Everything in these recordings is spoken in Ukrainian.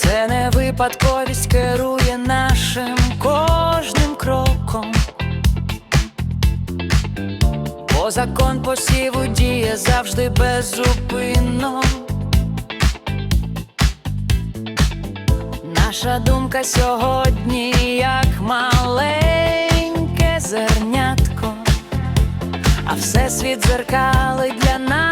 де не випадковість керує нашим кожним кроком. Бо закон посіву діє завжди беззупинно. Наша думка сьогодні як маленьке зернятко, а всесвіт дзеркалить для нас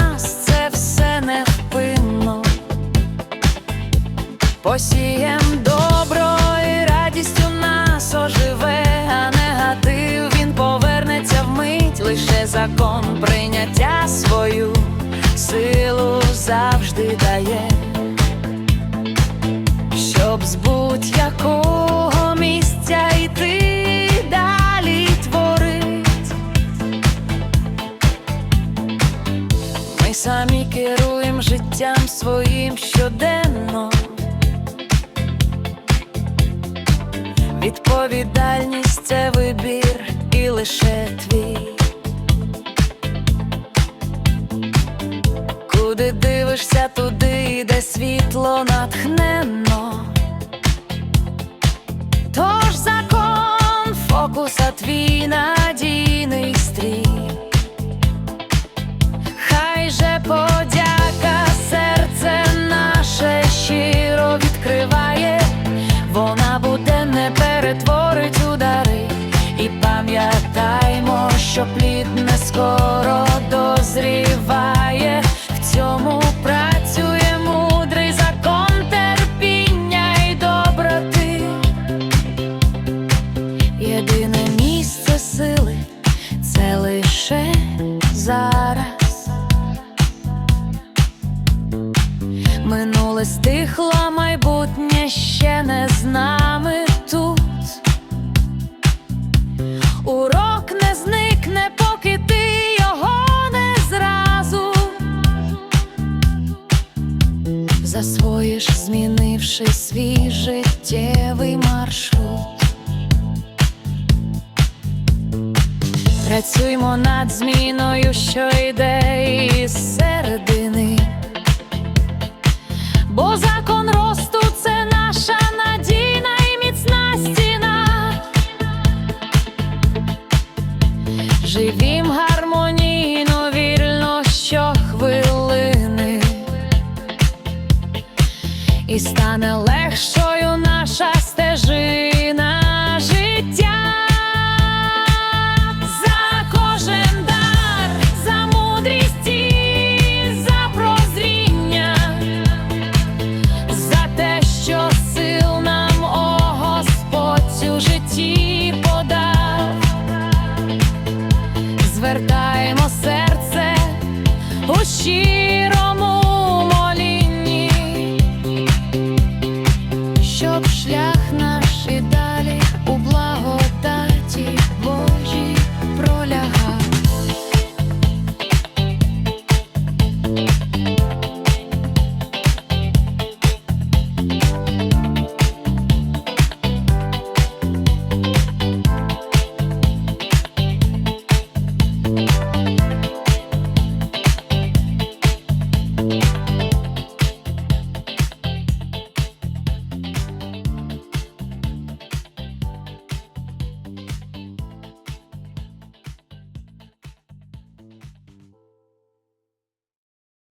Посієм добро і радість у нас оживе, а негатив він повернеться вмить, лише закон прийняття свою силу завжди дає щоб з будь-якого місця йти далі творить. Ми самі керуємо життям своїм щоденно. Відповідальність це вибір і лише твій. Куди дивишся, туди йде світло натхненно. І пам'ятаймо, що плід не скоро дозріває. В цьому працює мудрий закон терпіння й доброти. Єдине місце сили це лише зараз. Минуле стихло, майбутнє ще не з нами тут. Засвоїш, змінивши свій життєвий маршрут. Працюймо над зміною, що йде із середини. Бо закон росту це наша надійна і міцна стіна. Живім гармонійно, і стане легшою наша стежина життя. За кожен дар, за мудрість, і за прозріння, за те, що сил нам о Господь у житті подав, звертаємо серце. Усі наші далі.